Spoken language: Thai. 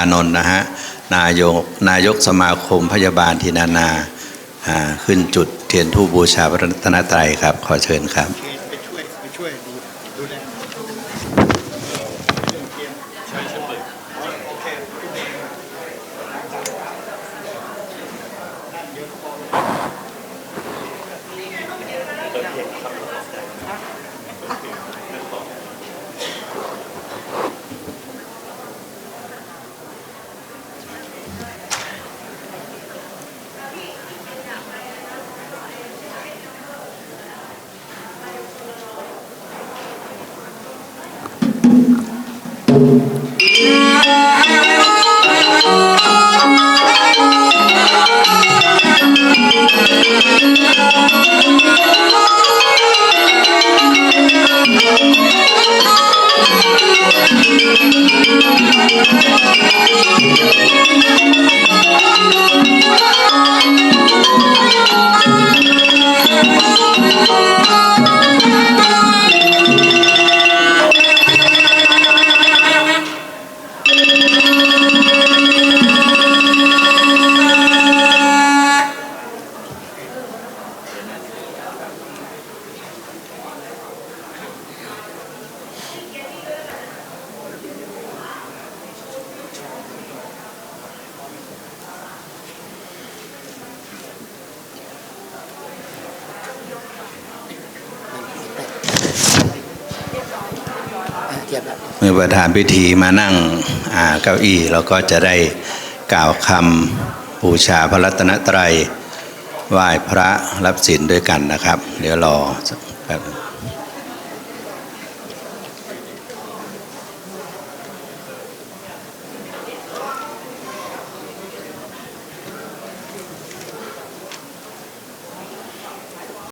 านนท์นะฮะนายกนายกสมาคมพยาบาลทีนานาขึ้นจุดเทียนทูปบูชาพระรัตนตรัยครับ ขอเชิญครับไปช่วยไปช่วย เเมื่อประธานพิธีมานั่งเก้าอี้เราก็จะได้กล่าวคำบูชาพระรัตนตรัยไหว้พระรับศีลด้วยกันนะครับ เดี๋ยวรอสักแป๊บ